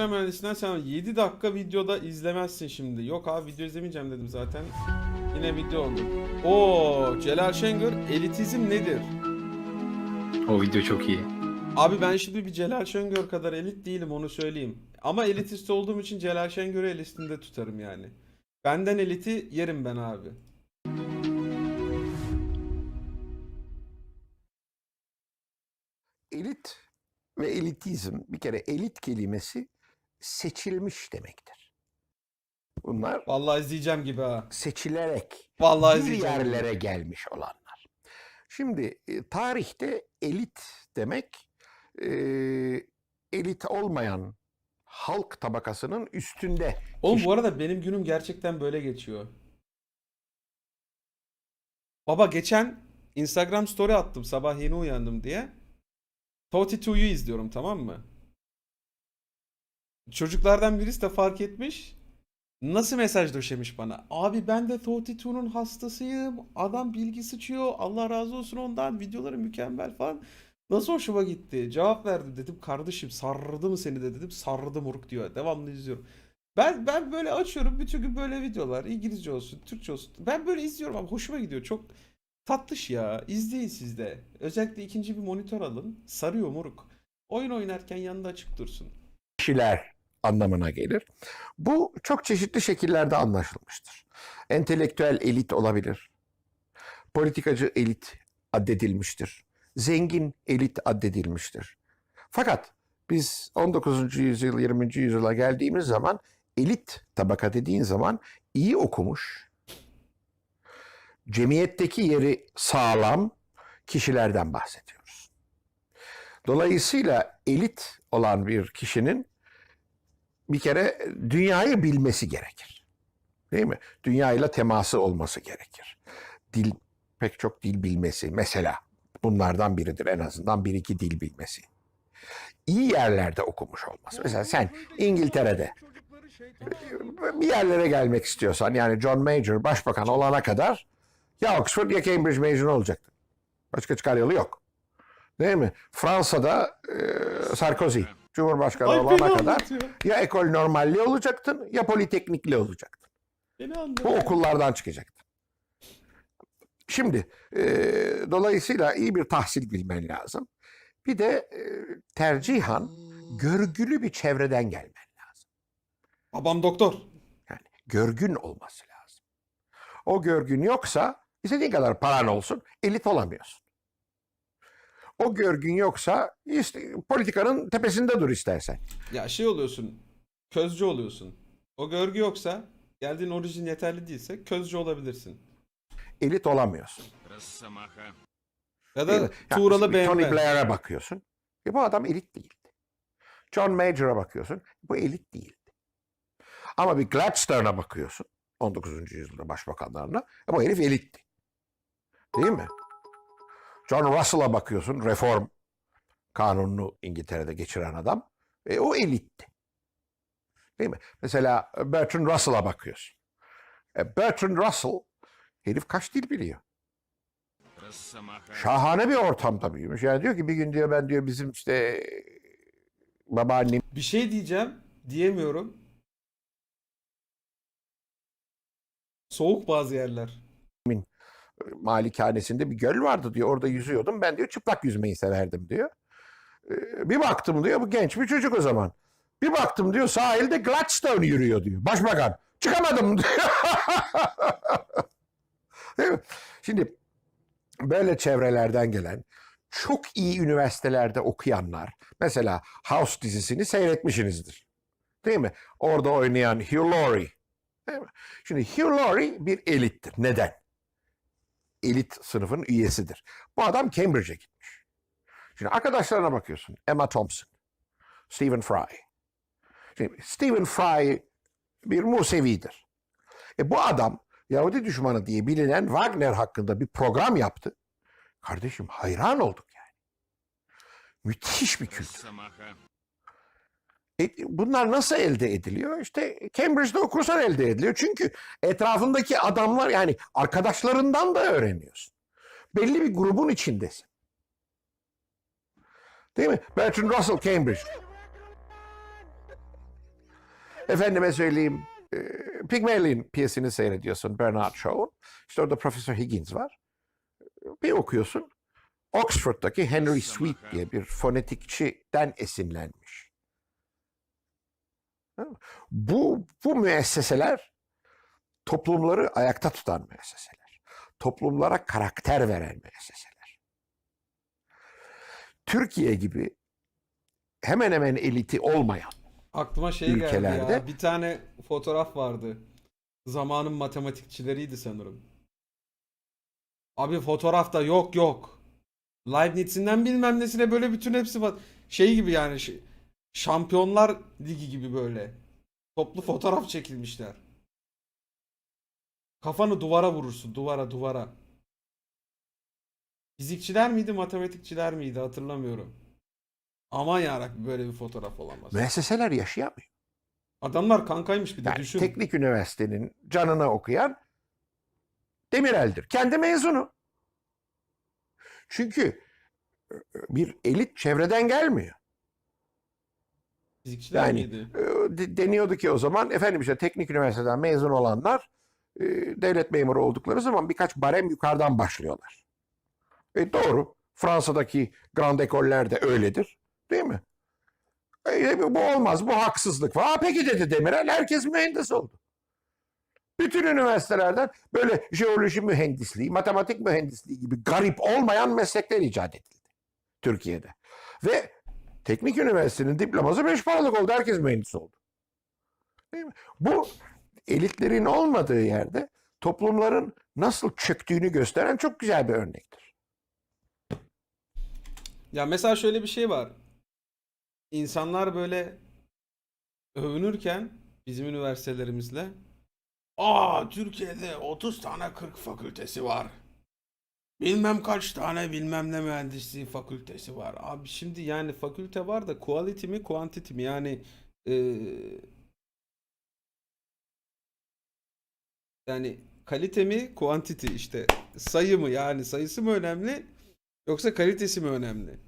Makine mühendisinden sen 7 dakika videoda izlemezsin şimdi. Yok abi video izlemeyeceğim dedim zaten. Yine video oldu. Oo Celal Şengör elitizm nedir? O video çok iyi. Abi ben şimdi bir Celal Şengör kadar elit değilim onu söyleyeyim. Ama elitist olduğum için Celal Şengör'ü el üstünde tutarım yani. Benden eliti yerim ben abi. Elit ve elitizm bir kere elit kelimesi seçilmiş demektir. Bunlar Vallahi izleyeceğim gibi ha. seçilerek Vallahi bir izleyeceğim. yerlere gelmiş olanlar. Şimdi e, tarihte elit demek e, elit olmayan halk tabakasının üstünde Oğlum bu arada benim günüm gerçekten böyle geçiyor. Baba geçen Instagram story attım sabah yeni uyandım diye. Toti 2'yu izliyorum tamam mı? Çocuklardan birisi de fark etmiş. Nasıl mesaj döşemiş bana? Abi ben de Toti 2'nun hastasıyım. Adam bilgi sıçıyor. Allah razı olsun ondan. Videoları mükemmel falan. Nasıl hoşuma gitti. Cevap verdim dedim. Kardeşim sardı mı seni de dedim. Sardı moruk diyor. Devamlı izliyorum. Ben ben böyle açıyorum bütün gün böyle videolar İngilizce olsun, Türkçe olsun. Ben böyle izliyorum ama hoşuma gidiyor. Çok tatlış ya. İzleyin siz de. Özellikle ikinci bir monitör alın. Sarıyor moruk. Oyun oynarken yanında açık dursun. Kişiler anlamına gelir. Bu çok çeşitli şekillerde anlaşılmıştır. Entelektüel elit olabilir. Politikacı elit addedilmiştir. Zengin elit addedilmiştir. Fakat biz 19. yüzyıl 20. yüzyıla geldiğimiz zaman elit tabaka dediğin zaman iyi okumuş, cemiyetteki yeri sağlam kişilerden bahsediyoruz. Dolayısıyla elit olan bir kişinin bir kere dünyayı bilmesi gerekir. Değil mi? Dünyayla teması olması gerekir. Dil, pek çok dil bilmesi mesela bunlardan biridir en azından bir iki dil bilmesi. İyi yerlerde okumuş olması. Mesela sen İngiltere'de bir yerlere gelmek istiyorsan yani John Major başbakan olana kadar ya Oxford ya Cambridge mezunu olacaktın. Başka çıkar yolu yok. Değil mi? Fransa'da e, Sarkozy Cumhurbaşkanı Ay olana kadar anlatıyor. ya ekol normalli olacaktın ya politeknikli olacaktın. Beni Bu okullardan çıkacaktın. Şimdi e, dolayısıyla iyi bir tahsil bilmen lazım. Bir de e, tercihan görgülü bir çevreden gelmen lazım. Babam doktor. Yani görgün olması lazım. O görgün yoksa istediğin kadar paran olsun elit olamıyorsun. O görgün yoksa işte, politikanın tepesinde dur istersen. Ya şey oluyorsun. Közcü oluyorsun. O görgü yoksa geldiğin orijin yeterli değilse közcü olabilirsin. Elit olamıyorsun. Ya da mi? Ya Tuğralı işte bir Tony BMW. Blair'e bakıyorsun. E bu adam elit değildi. John Major'a bakıyorsun. Bu elit değildi. Ama bir Gladstone'a bakıyorsun. 19. yüzyılda başbakanlarına. E bu herif elitti. Değil mi? John Russell'a bakıyorsun. Reform kanununu İngiltere'de geçiren adam. E o elitti. Değil mi? Mesela Bertrand Russell'a bakıyorsun. E Bertrand Russell herif kaç dil biliyor? Şahane bir ortamda büyümüş. Yani diyor ki bir gün diyor ben diyor bizim işte babaannem Bir şey diyeceğim. Diyemiyorum. Soğuk bazı yerler. Malikanesinde bir göl vardı diyor. Orada yüzüyordum. Ben diyor çıplak yüzmeyi severdim diyor. Ee, Bir baktım diyor bu genç bir çocuk o zaman. Bir baktım diyor sahilde Gladstone yürüyor diyor. Başbakan. Çıkamadım diyor. Şimdi böyle çevrelerden gelen çok iyi üniversitelerde okuyanlar mesela House dizisini seyretmişsinizdir. Değil mi? Orada oynayan Hugh Laurie. Değil mi? Şimdi Hugh Laurie bir elittir. Neden? Elit sınıfın üyesidir. Bu adam Cambridge'e gitmiş. Şimdi arkadaşlarına bakıyorsun. Emma Thompson, Stephen Fry. Şimdi Stephen Fry bir Musevidir. E bu adam Yahudi düşmanı diye bilinen Wagner hakkında bir program yaptı. Kardeşim hayran olduk yani. Müthiş bir kültür. E, bunlar nasıl elde ediliyor? İşte Cambridge'de okursan elde ediliyor. Çünkü etrafındaki adamlar yani arkadaşlarından da öğreniyorsun. Belli bir grubun içindesin. Değil mi? Bertrand Russell Cambridge. Efendime söyleyeyim e, Pygmalion piyesini seyrediyorsun Bernard Shaw'un. İşte orada Profesör Higgins var. Bir okuyorsun. Oxford'daki Henry Sweet diye bir fonetikçiden esinlenmiş. Bu, bu müesseseler toplumları ayakta tutan müesseseler. Toplumlara karakter veren müesseseler. Türkiye gibi hemen hemen eliti olmayan Aklıma şey geldi Ülkelerde- ya. Bir tane fotoğraf vardı. Zamanın matematikçileriydi sanırım. Abi fotoğrafta yok yok. Leibniz'inden bilmem nesine böyle bütün hepsi var. Şey gibi yani ş- Şampiyonlar Ligi gibi böyle. Toplu fotoğraf çekilmişler. Kafanı duvara vurursun. Duvara duvara. Fizikçiler miydi, matematikçiler miydi hatırlamıyorum. Aman yarabbim böyle bir fotoğraf olamaz. müesseseler yaşayamıyor. Adamlar kankaymış bir de Yani düşün. teknik üniversitenin canına okuyan Demirel'dir. Kendi mezunu. Çünkü e, bir elit çevreden gelmiyor. Fizikçiler Yani miydi? e, de- deniyordu ki o zaman efendim işte teknik üniversiteden mezun olanlar e, devlet memuru oldukları zaman birkaç barem yukarıdan başlıyorlar. E, doğru. Fransa'daki grand ekoller de öyledir. Değil mi? E, bu olmaz, bu haksızlık. "Aa, peki dedi Demirel, herkes mühendis oldu. Bütün üniversitelerden böyle jeoloji mühendisliği, matematik mühendisliği gibi garip olmayan meslekler icat edildi Türkiye'de. Ve teknik üniversitenin diploması beş paralık oldu. Herkes mühendis oldu. Değil mi? Bu elitlerin olmadığı yerde toplumların nasıl çöktüğünü gösteren çok güzel bir örnektir. Ya mesela şöyle bir şey var. İnsanlar böyle övünürken bizim üniversitelerimizle Aa Türkiye'de 30 tane 40 fakültesi var. Bilmem kaç tane bilmem ne mühendisliği fakültesi var. Abi şimdi yani fakülte var da quality mi quantity mi yani eee, yani kalite mi quantity işte sayı mı yani sayısı mı önemli yoksa kalitesi mi önemli?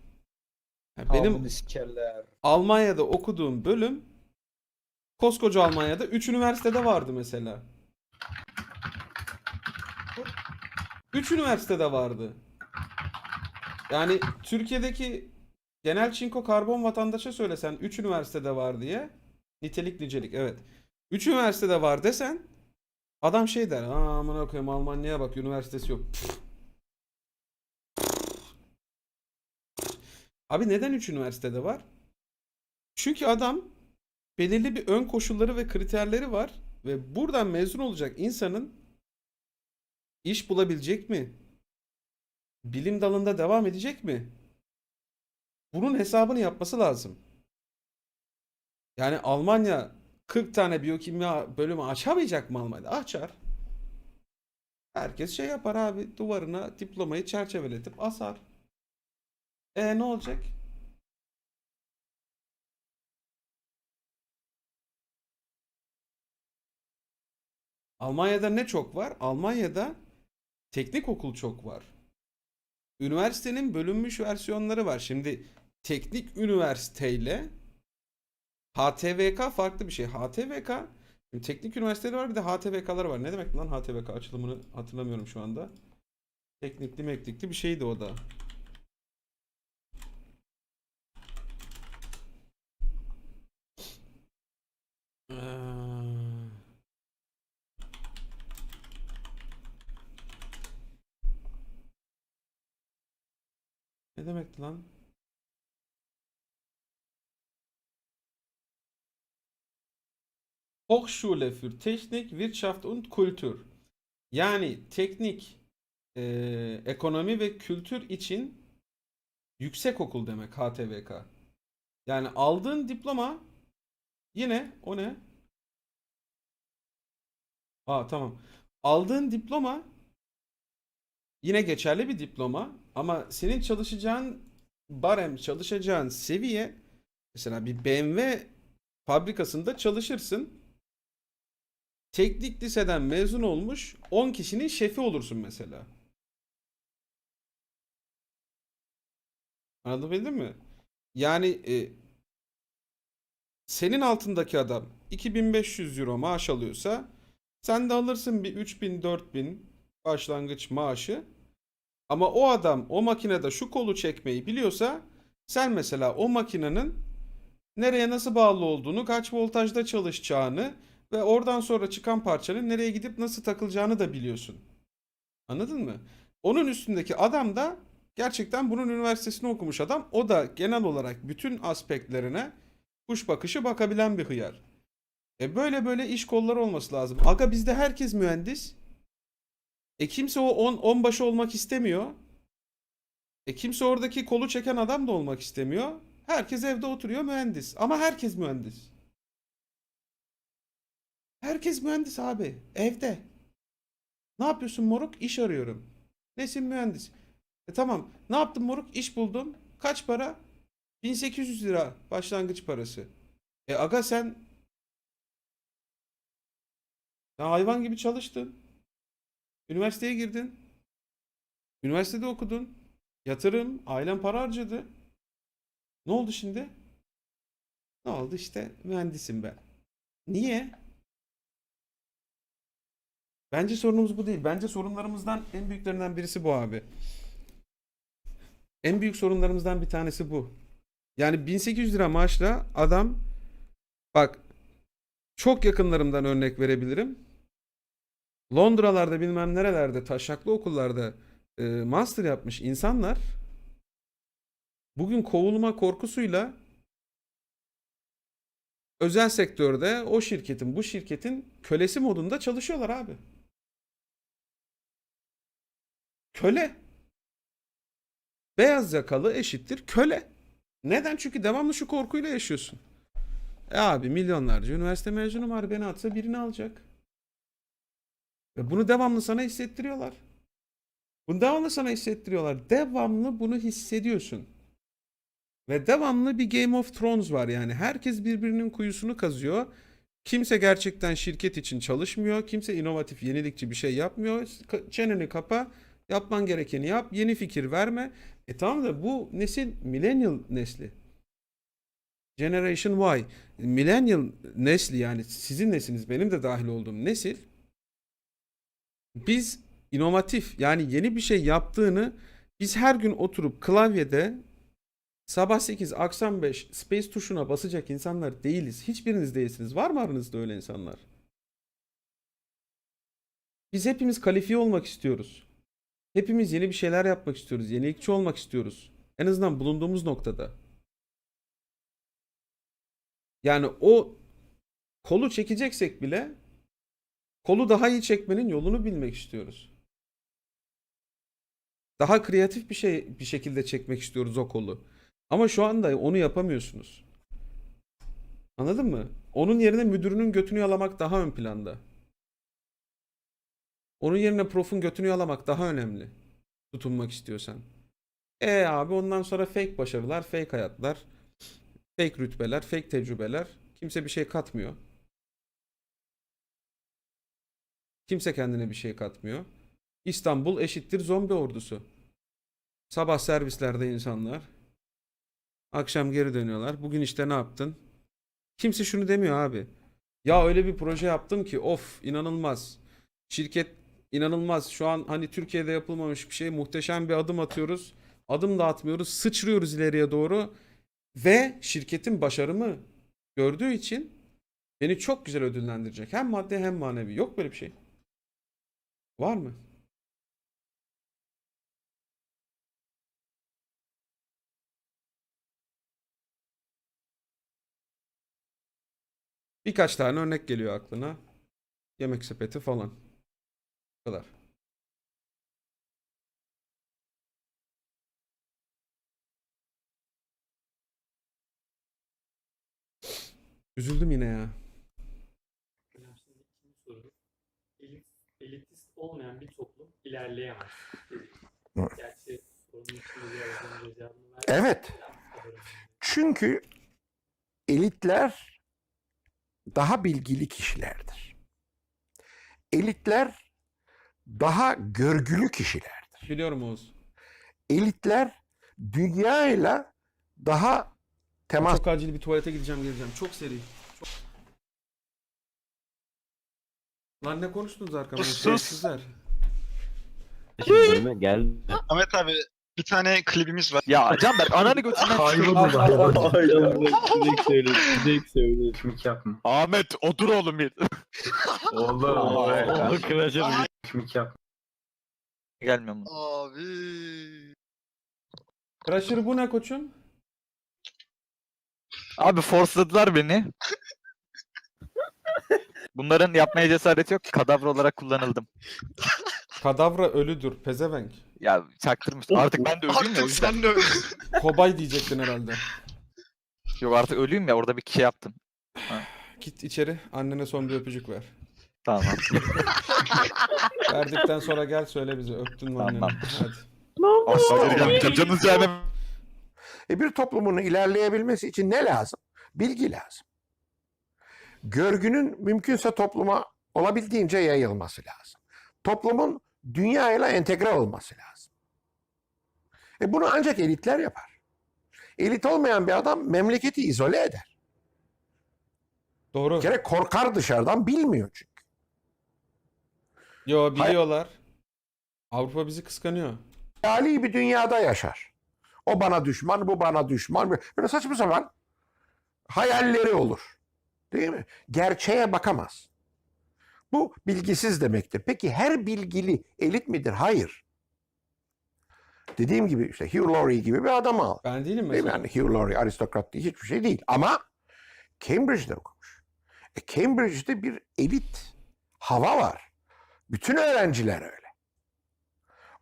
Ya benim sikerler. Almanya'da okuduğum bölüm koskoca Almanya'da 3 üniversitede vardı mesela. 3 üniversitede vardı. Yani Türkiye'deki genel çinko karbon vatandaşa söylesen 3 üniversitede var diye nitelik nicelik evet. 3 üniversitede var desen adam şey der. Aa amına koyayım Almanya'ya bak üniversitesi yok. Abi neden 3 üniversitede var? Çünkü adam belirli bir ön koşulları ve kriterleri var ve buradan mezun olacak insanın iş bulabilecek mi? Bilim dalında devam edecek mi? Bunun hesabını yapması lazım. Yani Almanya 40 tane biyokimya bölümü açamayacak mı Almanya'da? Açar. Herkes şey yapar abi duvarına diplomayı çerçeveletip asar. E ne olacak? Almanya'da ne çok var? Almanya'da teknik okul çok var. Üniversitenin bölünmüş versiyonları var. Şimdi teknik üniversiteyle HTVK farklı bir şey. HTVK şimdi teknik üniversiteleri var bir de HTVK'lar var. Ne demek lan HTVK açılımını hatırlamıyorum şu anda. Teknikli meklikli bir şeydi o da. Ne demekti lan? Hochschule für Technik, Wirtschaft und Kultur. Yani teknik, eee, ekonomi ve kültür için yüksek okul demek HTVK. Yani aldığın diploma yine o ne? Aa tamam. Aldığın diploma yine geçerli bir diploma ama senin çalışacağın barem, çalışacağın seviye mesela bir BMW fabrikasında çalışırsın. Teknik liseden mezun olmuş 10 kişinin şefi olursun mesela. Anlatabildim mi? Yani e, senin altındaki adam 2500 euro maaş alıyorsa sen de alırsın bir 3000 4000 başlangıç maaşı. Ama o adam o makinede şu kolu çekmeyi biliyorsa sen mesela o makinenin nereye nasıl bağlı olduğunu, kaç voltajda çalışacağını ve oradan sonra çıkan parçanın nereye gidip nasıl takılacağını da biliyorsun. Anladın mı? Onun üstündeki adam da gerçekten bunun üniversitesini okumuş adam. O da genel olarak bütün aspektlerine kuş bakışı bakabilen bir hıyar. E böyle böyle iş kolları olması lazım. Aga bizde herkes mühendis. E kimse o 10 on başı olmak istemiyor. E kimse oradaki kolu çeken adam da olmak istemiyor. Herkes evde oturuyor mühendis. Ama herkes mühendis. Herkes mühendis abi. Evde. Ne yapıyorsun moruk? İş arıyorum. Nesin mühendis? E tamam. Ne yaptın moruk? İş buldum. Kaç para? 1800 lira başlangıç parası. E aga sen sen hayvan gibi çalıştın. Üniversiteye girdin. Üniversitede okudun. Yatırım, ailen para harcadı. Ne oldu şimdi? Ne oldu işte mühendisim ben. Niye? Bence sorunumuz bu değil. Bence sorunlarımızdan en büyüklerinden birisi bu abi. En büyük sorunlarımızdan bir tanesi bu. Yani 1800 lira maaşla adam bak çok yakınlarımdan örnek verebilirim. Londralarda bilmem nerelerde taşaklı okullarda e, master yapmış insanlar bugün kovulma korkusuyla özel sektörde o şirketin bu şirketin kölesi modunda çalışıyorlar abi. Köle. Beyaz yakalı eşittir köle. Neden? Çünkü devamlı şu korkuyla yaşıyorsun. E abi milyonlarca üniversite mezunu var beni atsa birini alacak. Ve bunu devamlı sana hissettiriyorlar. Bunu devamlı sana hissettiriyorlar. Devamlı bunu hissediyorsun. Ve devamlı bir Game of Thrones var yani. Herkes birbirinin kuyusunu kazıyor. Kimse gerçekten şirket için çalışmıyor. Kimse inovatif, yenilikçi bir şey yapmıyor. Çeneni kapa, yapman gerekeni yap, yeni fikir verme. E tamam da bu nesil millennial nesli. Generation Y. Millennial nesli yani sizin nesliniz, benim de dahil olduğum nesil biz inovatif yani yeni bir şey yaptığını biz her gün oturup klavyede sabah 8 akşam 5 space tuşuna basacak insanlar değiliz. Hiçbiriniz değilsiniz. Var mı aranızda öyle insanlar? Biz hepimiz kalifiye olmak istiyoruz. Hepimiz yeni bir şeyler yapmak istiyoruz. Yenilikçi olmak istiyoruz. En azından bulunduğumuz noktada. Yani o kolu çekeceksek bile kolu daha iyi çekmenin yolunu bilmek istiyoruz. Daha kreatif bir şey bir şekilde çekmek istiyoruz o kolu. Ama şu anda onu yapamıyorsunuz. Anladın mı? Onun yerine müdürünün götünü yalamak daha ön planda. Onun yerine profun götünü yalamak daha önemli. Tutunmak istiyorsan. E abi ondan sonra fake başarılar, fake hayatlar, fake rütbeler, fake tecrübeler. Kimse bir şey katmıyor. Kimse kendine bir şey katmıyor. İstanbul eşittir zombi ordusu. Sabah servislerde insanlar. Akşam geri dönüyorlar. Bugün işte ne yaptın? Kimse şunu demiyor abi. Ya öyle bir proje yaptım ki of inanılmaz. Şirket inanılmaz. Şu an hani Türkiye'de yapılmamış bir şey. Muhteşem bir adım atıyoruz. Adım da atmıyoruz. Sıçrıyoruz ileriye doğru. Ve şirketin başarımı gördüğü için beni çok güzel ödüllendirecek. Hem maddi hem manevi. Yok böyle bir şey. Var mı? Birkaç tane örnek geliyor aklına. Yemek sepeti falan. Bu kadar. Üzüldüm yine ya. Hocam şimdi ikinci soru. Elit, elitist olmayan bir toplum ilerleyemez. Gerçi. Evet. Çünkü elitler daha bilgili kişilerdir. Elitler daha görgülü kişilerdir. Biliyorum Oğuz. Elitler dünyayla daha temas Çok acil bir tuvalete gideceğim geleceğim. Çok seri. Çok... Lan ne konuştunuz arkamda? Sus, sus. Şimdi geldi. Ahmet abi bir tane klibimiz var. Ya Canberk ananı götünden Hayvan çıkıyor. bu Direkt söyle. Direkt söyle. Kimik yapma. Ahmet otur oğlum bir. Oğlum. Oo, kıracağım. Kimik yapma. Gelmiyorum. Abi. Crusher bu ne koçum? Abi forsladılar beni. Bunların yapmaya cesareti yok. Kadavra olarak kullanıldım. Kadavra ölüdür. Pezevenk. Ya çaktırmış. Artık ben de ölüyüm ya. o Artık yüzden. sen de. Kobay diyecektin herhalde. Yok artık ölüyüm ya. Orada bir şey yaptım. Git içeri annene son bir öpücük ver. Tamam. Verdikten sonra gel söyle bize öptün mü anneni. Tamam. Hadi. Asla geri gelmeyeceğim. Canınızı cehennem. E bir toplumun ilerleyebilmesi için ne lazım? Bilgi lazım. Görgünün mümkünse topluma olabildiğince yayılması lazım. Toplumun dünyayla entegre olması lazım. E bunu ancak elitler yapar. Elit olmayan bir adam memleketi izole eder. Doğru. Bir kere korkar dışarıdan bilmiyor çünkü. Yo biliyorlar. Avrupa bizi kıskanıyor. hayali bir dünyada yaşar. O bana düşman, bu bana düşman. Böyle saçma sapan hayalleri olur. Değil mi? Gerçeğe bakamaz. Bu bilgisiz demektir. Peki her bilgili elit midir? Hayır. Dediğim gibi işte Hugh Laurie gibi bir adam al. Ben değilim Değil mi? mesela. Yani Hugh Laurie aristokrat değil, hiçbir şey değil. Ama Cambridge'de okumuş. E Cambridge'de bir elit hava var. Bütün öğrenciler öyle.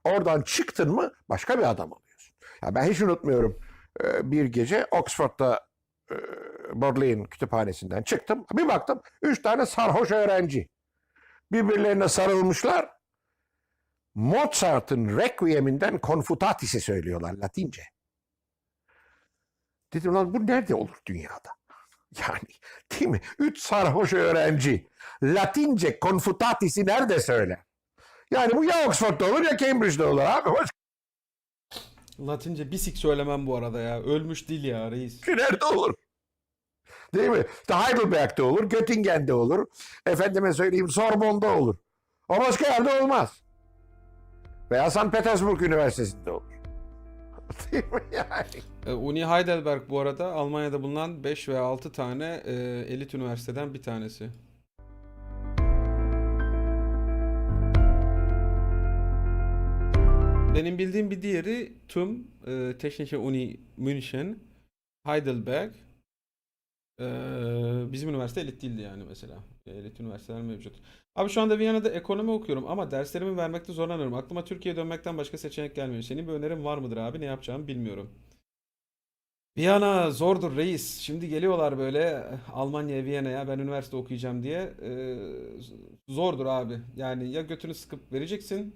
Oradan çıktın mı başka bir adam oluyorsun. Ya ben hiç unutmuyorum. Ee, Bir gece Oxford'da e, Bodleian kütüphanesinden çıktım. Bir baktım üç tane sarhoş öğrenci. Birbirlerine sarılmışlar. Mozart'ın Requiem'inden Confutatis'i söylüyorlar Latince. Dedim lan bu nerede olur dünyada? Yani değil mi? Üç sarhoş öğrenci Latince Confutatis'i nerede söyler? Yani bu ya Oxford'da olur ya Cambridge'de olur abi. Başka Latince bisik söylemem bu arada ya. Ölmüş dil ya reis. nerede olur? Değil mi? İşte Heidelberg'de olur, Göttingen'de olur. Efendime söyleyeyim Sorbonne'da olur. O başka yerde olmaz. Veya St. Petersburg Üniversitesi'nde olur. Değil mi yani? E, Uni Heidelberg bu arada Almanya'da bulunan 5 veya 6 tane e, elit üniversiteden bir tanesi. Benim bildiğim bir diğeri TUM, e, Technische Uni München, Heidelberg. E, bizim üniversite elit değildi yani mesela. E, Elit üniversiteler mevcut. Abi şu anda Viyana'da ekonomi okuyorum ama derslerimi vermekte zorlanıyorum. Aklıma Türkiye'ye dönmekten başka seçenek gelmiyor. Senin bir önerin var mıdır abi? Ne yapacağımı bilmiyorum. Viyana zordur reis. Şimdi geliyorlar böyle Almanya'ya, Viyana'ya ben üniversite okuyacağım diye. Ee, zordur abi. Yani ya götünü sıkıp vereceksin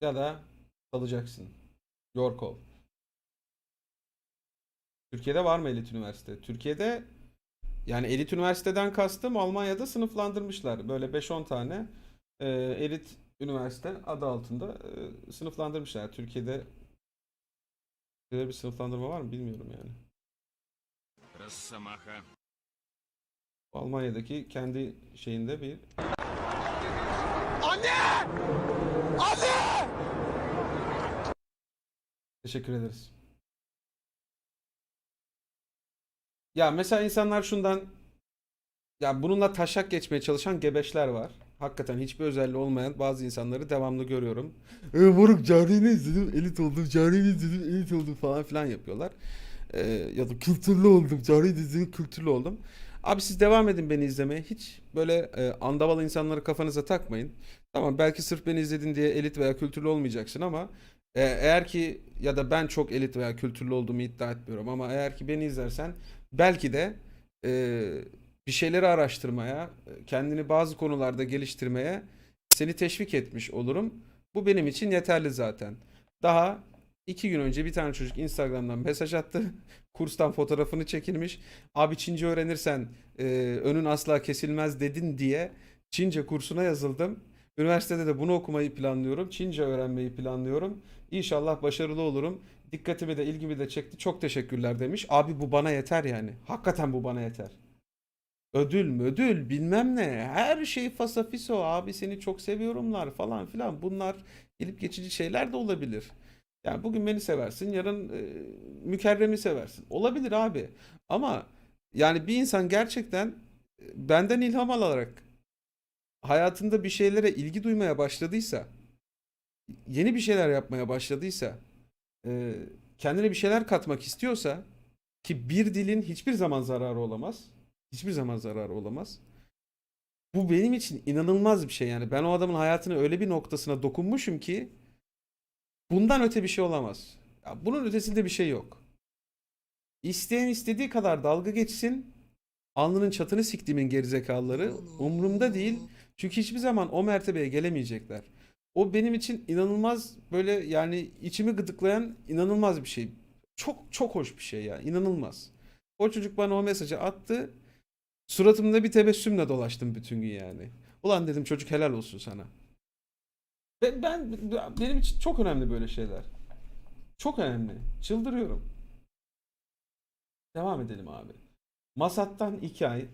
ya da salacaksın. Your call. Türkiye'de var mı elit üniversite? Türkiye'de yani elit üniversiteden kastım Almanya'da sınıflandırmışlar. Böyle 5-10 tane e, elit üniversite adı altında e, sınıflandırmışlar. Türkiye'de Böyle bir sınıflandırma var mı bilmiyorum yani. Almanya'daki kendi şeyinde bir... Anne! Anne! Teşekkür ederiz. Ya mesela insanlar şundan ya bununla taşak geçmeye çalışan gebeşler var. Hakikaten hiçbir özelliği olmayan bazı insanları devamlı görüyorum. E moruk Cari'ni izledim elit oldum. Cari'ni izledim elit oldum falan filan yapıyorlar. E, ya da kültürlü oldum. Cari'ni izledim kültürlü oldum. Abi siz devam edin beni izlemeye. Hiç böyle e, andaval insanları kafanıza takmayın. Tamam belki sırf beni izledin diye elit veya kültürlü olmayacaksın ama e, eğer ki ya da ben çok elit veya kültürlü olduğumu iddia etmiyorum ama eğer ki beni izlersen belki de e, bir şeyleri araştırmaya, kendini bazı konularda geliştirmeye seni teşvik etmiş olurum. Bu benim için yeterli zaten. Daha iki gün önce bir tane çocuk Instagram'dan mesaj attı. Kurstan fotoğrafını çekilmiş. Abi Çince öğrenirsen e, önün asla kesilmez dedin diye Çince kursuna yazıldım. Üniversitede de bunu okumayı planlıyorum. Çince öğrenmeyi planlıyorum. İnşallah başarılı olurum. Dikkatimi de ilgimi de çekti. Çok teşekkürler demiş. Abi bu bana yeter yani. Hakikaten bu bana yeter. Ödül müdül bilmem ne. Her şey fasafiso. Abi seni çok seviyorumlar falan filan. Bunlar gelip geçici şeyler de olabilir. Yani bugün beni seversin, yarın e, mükerremi seversin. Olabilir abi. Ama yani bir insan gerçekten e, benden ilham alarak hayatında bir şeylere ilgi duymaya başladıysa, yeni bir şeyler yapmaya başladıysa, e, kendine bir şeyler katmak istiyorsa ki bir dilin hiçbir zaman zararı olamaz. Hiçbir zaman zararı olamaz. Bu benim için inanılmaz bir şey yani. Ben o adamın hayatını öyle bir noktasına dokunmuşum ki bundan öte bir şey olamaz. Ya bunun ötesinde bir şey yok. İsteyen istediği kadar dalga geçsin. Alnının çatını siktiğimin gerizekalıları umurumda değil. Çünkü hiçbir zaman o mertebeye gelemeyecekler. O benim için inanılmaz böyle yani içimi gıdıklayan inanılmaz bir şey. Çok çok hoş bir şey ya. inanılmaz. O çocuk bana o mesajı attı. Suratımda bir tebessümle dolaştım bütün gün yani. Ulan dedim çocuk helal olsun sana. Ben, ben benim için çok önemli böyle şeyler. Çok önemli. Çıldırıyorum. Devam edelim abi. Masat'tan 2 ay